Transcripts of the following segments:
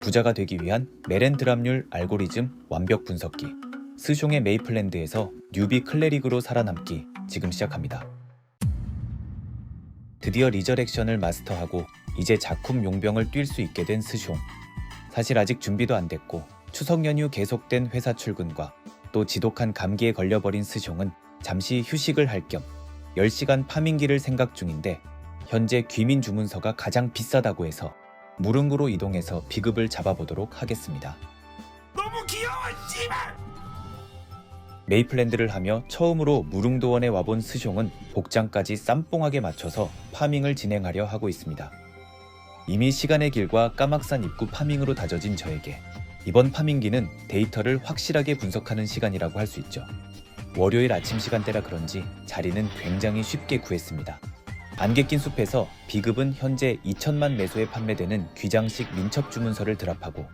부자가 되기 위한 메렌 드랍률 알고리즘 완벽 분석기 스숑의 메이플랜드에서 뉴비 클레릭으로 살아남기 지금 시작합니다. 드디어 리저렉션을 마스터하고 이제 작품 용병을 뛸 수 있게 된 스숑. 사실 아직 준비도 안 됐고 추석 연휴 계속된 회사 출근과 또 지독한 감기에 걸려버린 스숑은 잠시 휴식을 할 겸 10시간 파밍기를 생각 중인데 현재 귀민 주문서가 가장 비싸다고 해서 무릉구로 이동해서 비급을 잡아보도록 하겠습니다. 너무 귀여워 씨발 메이플랜드를 하며 처음으로 무릉도원에 와본 스숑은 복장까지 쌈뽕하게 맞춰서 파밍을 진행하려 하고 있습니다. 이미 시간의 길과 까막산 입구 파밍으로 다져진 저에게 이번 파밍기는 데이터를 확실하게 분석하는 시간이라고 할 수 있죠. 월요일 아침 시간대라 그런지 자리는 굉장히 쉽게 구했습니다. 안개 낀 숲에서 비급은 현재 2천만 매소에 판매되는 귀장식 민첩 주문서를 드랍하고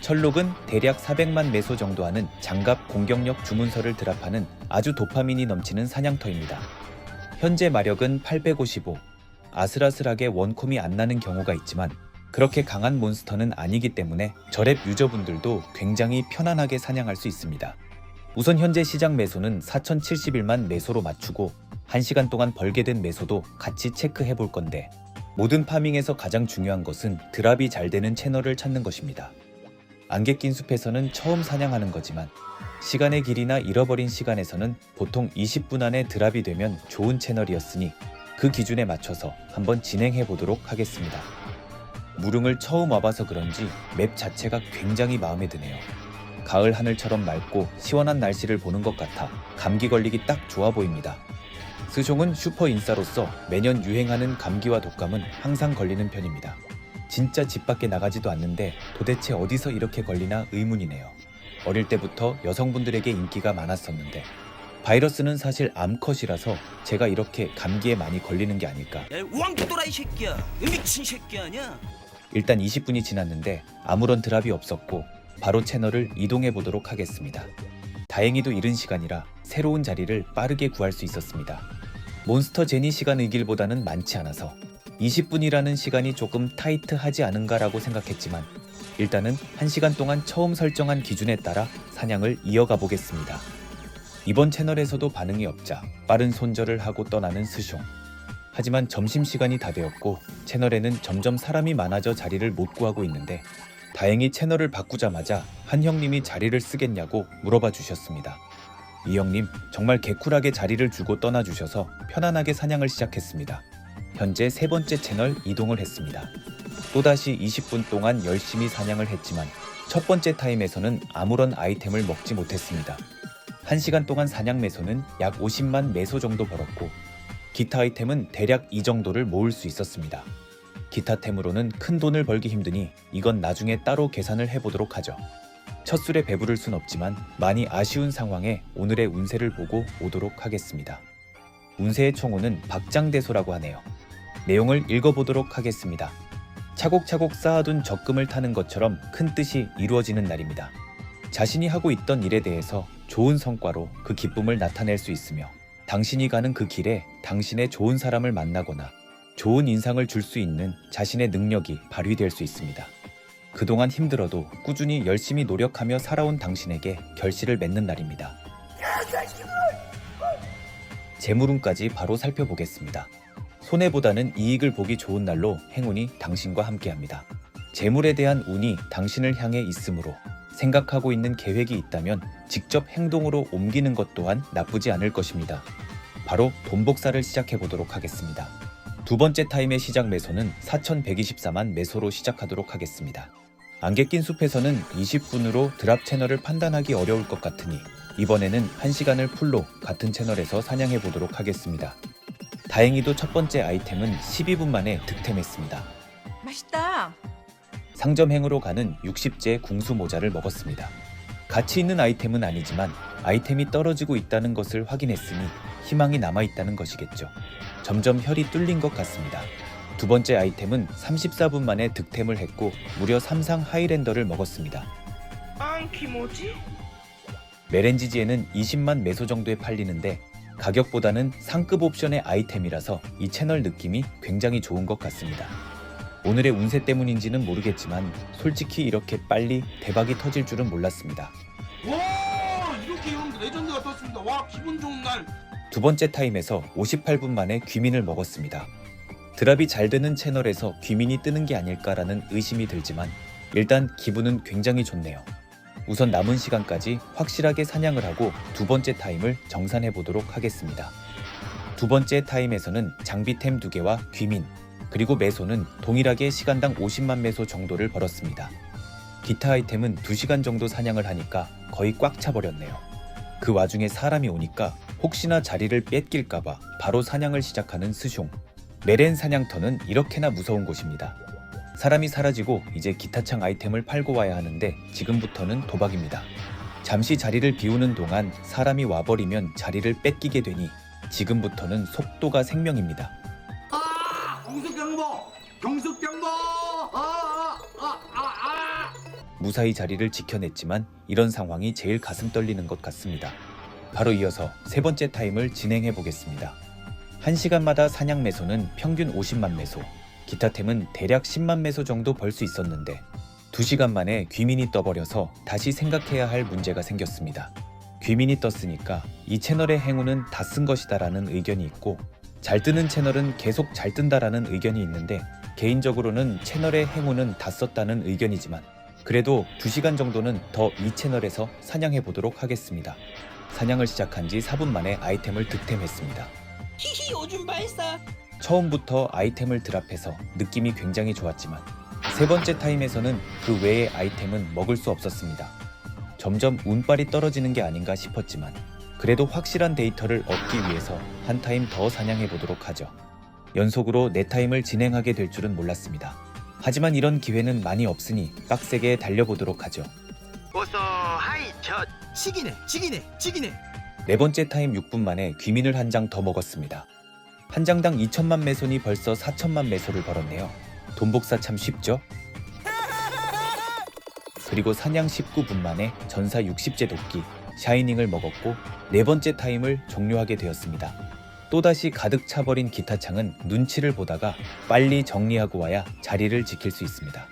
철록은 대략 400만 매소 정도 하는 장갑 공격력 주문서를 드랍하는 아주 도파민이 넘치는 사냥터입니다. 현재 마력은 855. 아슬아슬하게 원콤이 안 나는 경우가 있지만 그렇게 강한 몬스터는 아니기 때문에 저랩 유저분들도 굉장히 편안하게 사냥할 수 있습니다. 우선 현재 시장 매소는 4071만 매소로 맞추고 1시간 동안 벌게 된 매소도 같이 체크해 볼 건데 모든 파밍에서 가장 중요한 것은 드랍이 잘 되는 채널을 찾는 것입니다. 안개 낀 숲에서는 처음 사냥하는 거지만 시간의 길이나 잃어버린 시간에서는 보통 20분 안에 드랍이 되면 좋은 채널이었으니 그 기준에 맞춰서 한번 진행해 보도록 하겠습니다. 무릉을 처음 와봐서 그런지 맵 자체가 굉장히 마음에 드네요. 가을 하늘처럼 맑고 시원한 날씨를 보는 것 같아 감기 걸리기 딱 좋아 보입니다. 스숑은 슈퍼 인싸로서 매년 유행하는 감기와 독감은 항상 걸리는 편입니다. 진짜 집 밖에 나가지도 않는데 도대체 어디서 이렇게 걸리나 의문이네요. 어릴 때부터 여성분들에게 인기가 많았었는데 바이러스는 사실 암컷이라서 제가 이렇게 감기에 많이 걸리는 게 아닐까. 또라이 새끼야. 이 미친 새끼 아니야? 일단 20분이 지났는데 아무런 드랍이 없었고 바로 채널을 이동해 보도록 하겠습니다. 다행히도 이른 시간이라 새로운 자리를 빠르게 구할 수 있었습니다. 몬스터 제니 시간 의길보다는 많지 않아서 20분이라는 시간이 조금 타이트하지 않은가라고 생각했지만 일단은 1시간 동안 처음 설정한 기준에 따라 사냥을 이어가 보겠습니다. 이번 채널에서도 반응이 없자 빠른 손절을 하고 떠나는 스숑. 하지만 점심시간이 다 되었고 채널에는 점점 사람이 많아져 자리를 못 구하고 있는데 다행히 채널을 바꾸자마자 한 형님이 자리를 쓰겠냐고 물어봐 주셨습니다. 이 형님 정말 개쿨하게 자리를 주고 떠나 주셔서 편안하게 사냥을 시작했습니다. 현재 세 번째 채널 이동을 했습니다. 또다시 20분 동안 열심히 사냥을 했지만 첫 번째 타임에서는 아무런 아이템을 먹지 못했습니다. 1시간 동안 사냥 매소는 약 50만 매소 정도 벌었고 기타 아이템은 대략 이 정도를 모을 수 있었습니다. 기타템으로는 큰 돈을 벌기 힘드니 이건 나중에 따로 계산을 해보도록 하죠. 첫 술에 배부를 순 없지만 많이 아쉬운 상황에 오늘의 운세를 보고 오도록 하겠습니다. 운세의 총호는 박장대소라고 하네요. 내용을 읽어보도록 하겠습니다. 차곡차곡 쌓아둔 적금을 타는 것처럼 큰 뜻이 이루어지는 날입니다. 자신이 하고 있던 일에 대해서 좋은 성과로 그 기쁨을 나타낼 수 있으며 당신이 가는 그 길에 당신의 좋은 사람을 만나거나 좋은 인상을 줄 수 있는 자신의 능력이 발휘될 수 있습니다. 그동안 힘들어도 꾸준히 열심히 노력하며 살아온 당신에게 결실을 맺는 날입니다. 재물운까지 바로 살펴보겠습니다. 손해보다는 이익을 보기 좋은 날로 행운이 당신과 함께합니다. 재물에 대한 운이 당신을 향해 있으므로 생각하고 있는 계획이 있다면 직접 행동으로 옮기는 것 또한 나쁘지 않을 것입니다. 바로 돈 복사를 시작해 보도록 하겠습니다. 두 번째 타임의 시작 매소는 4,124만 매소로 시작하도록 하겠습니다. 안개 낀 숲에서는 20분으로 드랍 채널을 판단하기 어려울 것 같으니 이번에는 1시간을 풀로 같은 채널에서 사냥해 보도록 하겠습니다. 다행히도 첫 번째 아이템은 12분 만에 득템했습니다. 맛있다. 상점행으로 가는 60제 궁수 모자를 먹었습니다. 가치 있는 아이템은 아니지만 아이템이 떨어지고 있다는 것을 확인했으니 희망이 남아 있다는 것이겠죠. 점점 혈이 뚫린 것 같습니다. 두 번째 아이템은 34분 만에 득템을 했고 무려 3상 하이랜더를 먹었습니다. 안키 뭐지? 메렌지지에는 20만 매소 정도에 팔리는데 가격보다는 상급 옵션의 아이템이라서 이 채널 느낌이 굉장히 좋은 것 같습니다. 오늘의 운세 때문인지는 모르겠지만 솔직히 이렇게 빨리 대박이 터질 줄은 몰랐습니다. 와 이렇게 여러분들 레전드가 떴습니다 와 기분 좋은 날 두 번째 타임에서 58분 만에 귀민을 먹었습니다. 드랍이 잘 되는 채널에서 귀민이 뜨는 게 아닐까라는 의심이 들지만 일단 기분은 굉장히 좋네요. 우선 남은 시간까지 확실하게 사냥을 하고 두 번째 타임을 정산해 보도록 하겠습니다. 두 번째 타임에서는 장비템 두 개와 귀민, 그리고 매소는 동일하게 시간당 50만 매소 정도를 벌었습니다. 기타 아이템은 2시간 정도 사냥을 하니까 거의 꽉 차버렸네요. 그 와중에 사람이 오니까 혹시나 자리를 뺏길까봐 바로 사냥을 시작하는 스숑. 메렌 사냥터는 이렇게나 무서운 곳입니다. 사람이 사라지고 이제 기타창 아이템을 팔고 와야 하는데 지금부터는 도박입니다. 잠시 자리를 비우는 동안 사람이 와버리면 자리를 뺏기게 되니 지금부터는 속도가 생명입니다. 아! 경숙경보! 경숙경보! 아! 아! 아! 아! 무사히 자리를 지켜냈지만 이런 상황이 제일 가슴 떨리는 것 같습니다. 바로 이어서 세 번째 타임을 진행해 보겠습니다. 1시간마다 사냥 매소는 평균 50만 매소, 기타템은 대략 10만 매소 정도 벌 수 있었는데 2시간 만에 귀민이 떠버려서 다시 생각해야 할 문제가 생겼습니다. 귀민이 떴으니까 이 채널의 행운은 다 쓴 것이다라는 의견이 있고 잘 뜨는 채널은 계속 잘 뜬다라는 의견이 있는데 개인적으로는 채널의 행운은 다 썼다는 의견이지만 그래도 2시간 정도는 더 이 채널에서 사냥해 보도록 하겠습니다. 사냥을 시작한 지 4분 만에 아이템을 득템했습니다. 히히 요즘 발사. 처음부터 아이템을 드랍해서 느낌이 굉장히 좋았지만 세 번째 타임에서는 그 외의 아이템은 먹을 수 없었습니다. 점점 운빨이 떨어지는 게 아닌가 싶었지만 그래도 확실한 데이터를 얻기 위해서 한 타임 더 사냥해 보도록 하죠. 연속으로 네 타임을 진행하게 될 줄은 몰랐습니다. 하지만 이런 기회는 많이 없으니 빡세게 달려보도록 하죠. 어서 하이 저 지기네 지기네 지기네. 네 번째 타임 6분 만에 귀민을 한 장 더 먹었습니다. 한 장당 2천만 매손이 벌써 4천만 매소를 벌었네요. 돈 복사 참 쉽죠? 그리고 사냥 19분 만에 전사 60제 도끼, 샤이닝을 먹었고 네 번째 타임을 종료하게 되었습니다. 또다시 가득 차버린 기타창은 눈치를 보다가 빨리 정리하고 와야 자리를 지킬 수 있습니다.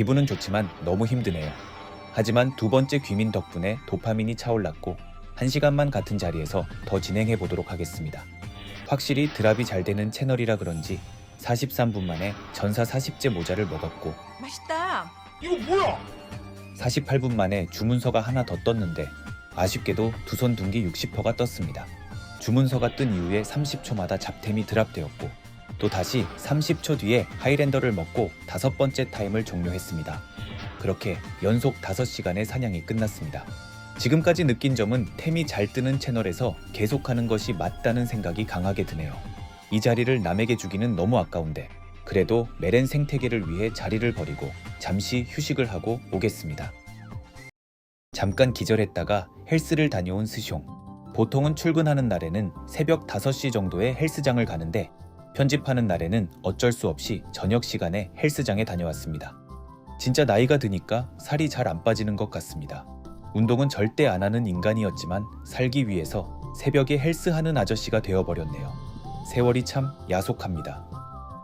기분은 좋지만 너무 힘드네요. 하지만 두 번째 귀민 덕분에 도파민이 차올랐고 한 시간만 같은 자리에서 더 진행해 보도록 하겠습니다. 확실히 드랍이 잘 되는 채널이라 그런지 43분 만에 전사 40제 모자를 먹었고 맛있다. 이거 뭐야 48분 만에 주문서가 하나 더 떴는데 아쉽게도 두 손 둔기 60%가 떴습니다. 주문서가 뜬 이후에 30초마다 잡템이 드랍되었고 또 다시 30초 뒤에 하이랜더를 먹고 다섯 번째 타임을 종료했습니다. 그렇게 연속 5시간의 사냥이 끝났습니다. 지금까지 느낀 점은 템이 잘 뜨는 채널에서 계속하는 것이 맞다는 생각이 강하게 드네요. 이 자리를 남에게 주기는 너무 아까운데 그래도 메렌 생태계를 위해 자리를 버리고 잠시 휴식을 하고 오겠습니다. 잠깐 기절했다가 헬스를 다녀온 스숑. 보통은 출근하는 날에는 새벽 5시 정도에 헬스장을 가는데 편집하는 날에는 어쩔 수 없이 저녁 시간에 헬스장에 다녀왔습니다. 진짜 나이가 드니까 살이 잘 안 빠지는 것 같습니다. 운동은 절대 안 하는 인간이었지만 살기 위해서 새벽에 헬스하는 아저씨가 되어버렸네요. 세월이 참 야속합니다.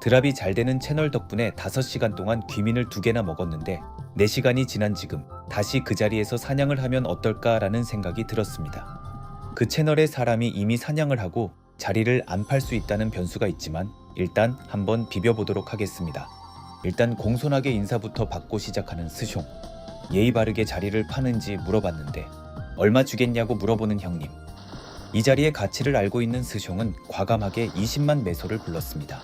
드랍이 잘 되는 채널 덕분에 5시간 동안 귀민을 두 개나 먹었는데 4시간이 지난 지금 다시 그 자리에서 사냥을 하면 어떨까라는 생각이 들었습니다. 그 채널의 사람이 이미 사냥을 하고 자리를 안 팔 수 있다는 변수가 있지만 일단 한번 비벼보도록 하겠습니다. 일단 공손하게 인사부터 받고 시작하는 스숑. 예의 바르게 자리를 파는지 물어봤는데 얼마 주겠냐고 물어보는 형님. 이 자리의 가치를 알고 있는 스숑은 과감하게 20만 매소를 불렀습니다.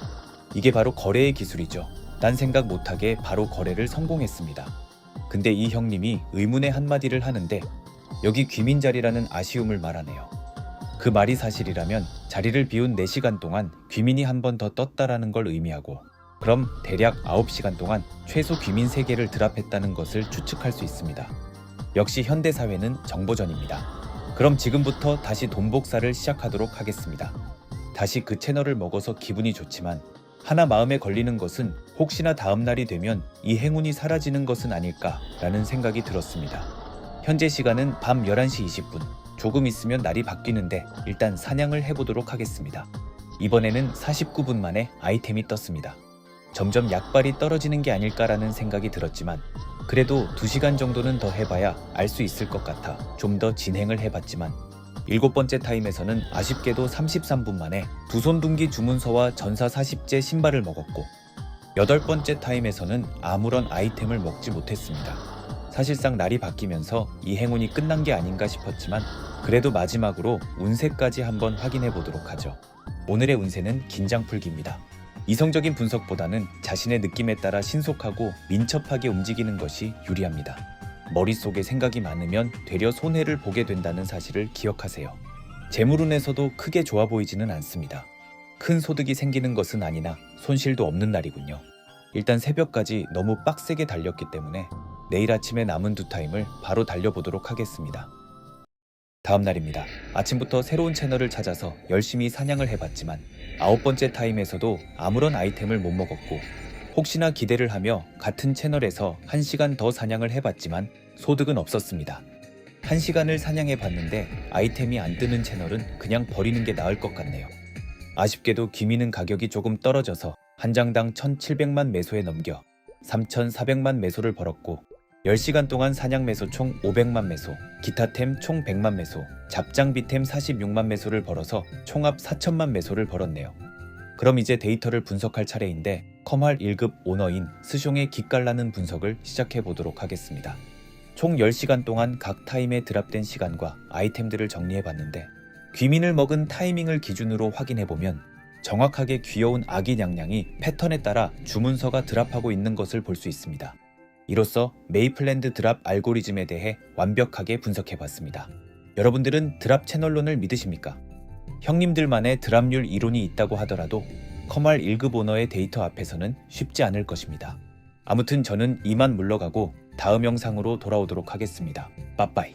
이게 바로 거래의 기술이죠. 딴 생각 못하게 바로 거래를 성공했습니다. 근데 이 형님이 의문의 한마디를 하는데 여기 귀민 자리라는 아쉬움을 말하네요. 그 말이 사실이라면 자리를 비운 4시간 동안 귀민이 한 번 더 떴다라는 걸 의미하고 그럼 대략 9시간 동안 최소 귀민 3개를 드랍했다는 것을 추측할 수 있습니다. 역시 현대사회는 정보전입니다. 그럼 지금부터 다시 돈 복사를 시작하도록 하겠습니다. 다시 그 채널을 먹어서 기분이 좋지만 하나 마음에 걸리는 것은 혹시나 다음 날이 되면 이 행운이 사라지는 것은 아닐까라는 생각이 들었습니다. 현재 시간은 밤 11시 20분. 조금 있으면 날이 바뀌는데 일단 사냥을 해보도록 하겠습니다. 이번에는 49분 만에 아이템이 떴습니다. 점점 약발이 떨어지는 게 아닐까라는 생각이 들었지만 그래도 2시간 정도는 더 해봐야 알 수 있을 것 같아 좀 더 진행을 해봤지만 일곱 번째 타임에서는 아쉽게도 33분 만에 두 손둥기 주문서와 전사 40제 신발을 먹었고 여덟 번째 타임에서는 아무런 아이템을 먹지 못했습니다. 사실상 날이 바뀌면서 이 행운이 끝난 게 아닌가 싶었지만 그래도 마지막으로 운세까지 한번 확인해 보도록 하죠. 오늘의 운세는 긴장 풀기입니다. 이성적인 분석보다는 자신의 느낌에 따라 신속하고 민첩하게 움직이는 것이 유리합니다. 머릿속에 생각이 많으면 되려 손해를 보게 된다는 사실을 기억하세요. 재물운에서도 크게 좋아 보이지는 않습니다. 큰 소득이 생기는 것은 아니나 손실도 없는 날이군요. 일단 새벽까지 너무 빡세게 달렸기 때문에 내일 아침에 남은 두 타임을 바로 달려보도록 하겠습니다. 다음 날입니다. 아침부터 새로운 채널을 찾아서 열심히 사냥을 해봤지만 아홉 번째 타임에서도 아무런 아이템을 못 먹었고 혹시나 기대를 하며 같은 채널에서 한시간더 사냥을 해봤지만 소득은 없었습니다. 한시간을 사냥해 봤는데 아이템이 안 뜨는 채널은 그냥 버리는 게 나을 것 같네요. 아쉽게도 기미는 가격이 조금 떨어져서 한 장당 1,700만 매소에 넘겨 3,400만 매소를 벌었고 10시간 동안 사냥 매소 총 500만 매소, 기타템 총 100만 매소, 잡장비템 46만 매소를 벌어서 총합 4천만 매소를 벌었네요. 그럼 이제 데이터를 분석할 차례인데 컴할 1급 오너인 스숑의 기깔나는 분석을 시작해 보도록 하겠습니다. 총 10시간 동안 각 타임에 드랍된 시간과 아이템들을 정리해 봤는데 귀민을 먹은 타이밍을 기준으로 확인해 보면 정확하게 귀여운 아기 냥냥이 패턴에 따라 주문서가 드랍하고 있는 것을 볼 수 있습니다. 이로써 메이플랜드 드랍 알고리즘에 대해 완벽하게 분석해 봤습니다. 여러분들은 드랍 채널론을 믿으십니까? 형님들만의 드랍률 이론이 있다고 하더라도 커말 1급 오너의 데이터 앞에서는 쉽지 않을 것입니다. 아무튼 저는 이만 물러가고 다음 영상으로 돌아오도록 하겠습니다. 빠빠이.